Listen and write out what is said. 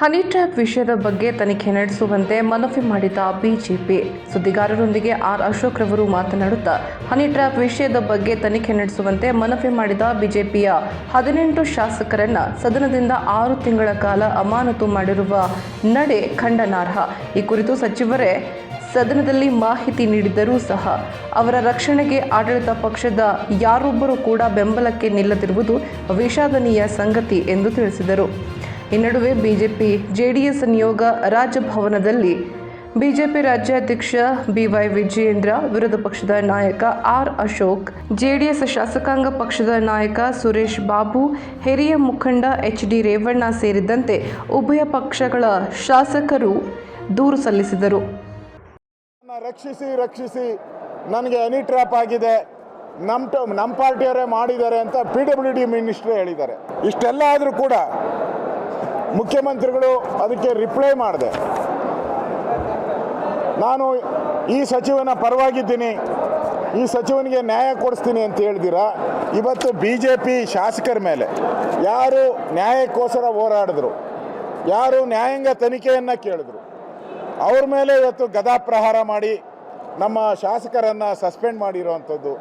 Honey trap ವಿಷಯದ ಬಗ್ಗೆ ತನಿಖೆ ನಡೆಸುವಂತೆ ಮನವಿ ಮಾಡಿದ ಬಿಜೆಪಿ. ಸುದ್ದಿಗಾರರೊಂದಿಗೆ ಆರ್ ಅಶೋಕ್ ರವರು ಮಾತನಾಡುತ್ತಾ, ಹನಿ ಟ್ರ್ಯಾಪ್ ವಿಷಯದ ಬಗ್ಗೆ ತನಿಖೆ ನಡೆಸುವಂತೆ ಮನವಿ ಮಾಡಿದ ಬಿಜೆಪಿಯ ಹದಿನೆಂಟು ಶಾಸಕರನ್ನ ಸದನದಿಂದ ಆರು ತಿಂಗಳ ಕಾಲ ಅಮಾನತು ಮಾಡಿರುವ ನಡೆ ಖಂಡನಾರ್ಹ. ಈ ಕುರಿತು ಸಚಿವರೇ ಸದನದಲ್ಲಿ ಮಾಹಿತಿ ನೀಡಿದ್ದರೂ ಸಹ ಅವರ ರಕ್ಷಣೆಗೆ ಆಡಳಿತ ಪಕ್ಷದ ಯಾರೊಬ್ಬರೂ ಕೂಡ ಬೆಂಬಲಕ್ಕೆ ನಿಲ್ಲದಿರುವುದು ವಿಷಾದನೀಯ ಸಂಗತಿ ಎಂದು ತಿಳಿಸಿದರು. ಈ ನಡುವೆ ಬಿಜೆಪಿ ಜೆಡಿಎಸ್ ನಿಯೋಗ ರಾಜಭವನದಲ್ಲಿ ಬಿಜೆಪಿ ರಾಜ್ಯಾಧ್ಯಕ್ಷ ಬಿವೈ ವಿಜಯೇಂದ್ರ, ವಿರೋಧ ಪಕ್ಷದ ನಾಯಕ ಆರ್ ಅಶೋಕ್, ಜೆಡಿಎಸ್ ಶಾಸಕಾಂಗ ಪಕ್ಷದ ನಾಯಕ ಸುರೇಶ್ ಬಾಬು, ಹಿರಿಯ ಮುಖಂಡ ಎಚ್ ಡಿ ರೇವಣ್ಣ ಸೇರಿದಂತೆ ಉಭಯ ಪಕ್ಷಗಳ ಶಾಸಕರು ದೂರು ಸಲ್ಲಿಸಿದರು. ರಕ್ಷಿಸಿ ರಕ್ಷಿಸಿ, ನನಗೆ ಎನಿ ಟ್ರ್ಯಾಪ್ ಆಗಿದೆ. ನಮ್ಮ ನಮ್ಮ ಪಾರ್ಟಿಯವರೇ ಮಾಡಿದ್ದಾರೆ ಅಂತ ಪಿ ಡಬ್ಲ್ಯೂ ಡಿ ಮಿನಿಸ್ಟ್ರು ಹೇಳಿದ್ದಾರೆ. ಇಷ್ಟೆಲ್ಲ ಆದರೂ ಕೂಡ ಮುಖ್ಯಮಂತ್ರಿಗಳು ಅದಕ್ಕೆ ರಿಪ್ಲೈ ಮಾಡಿದೆ. ನಾನು ಈ ಸಚಿವನ ಪರವಾಗಿದ್ದೀನಿ, ಈ ಸಚಿವನಿಗೆ ನ್ಯಾಯ ಕೊಡಿಸ್ತೀನಿ ಅಂತ ಹೇಳಿದಿರಾ, ಇವತ್ತು ಬಿ ಜೆ ಪಿ ಶಾಸಕರ ಮೇಲೆ ಯಾರು ನ್ಯಾಯಕ್ಕೋಸ್ಕರ ಹೋರಾಡಿದ್ರು, ಯಾರು ನ್ಯಾಯಾಂಗ ತನಿಖೆಯನ್ನು ಕೇಳಿದ್ರು, ಅವ್ರ ಮೇಲೆ ಇವತ್ತು ಗದಾ ಪ್ರಹಾರ ಮಾಡಿ ನಮ್ಮ ಶಾಸಕರನ್ನು ಸಸ್ಪೆಂಡ್ ಮಾಡಿರುವಂಥದ್ದು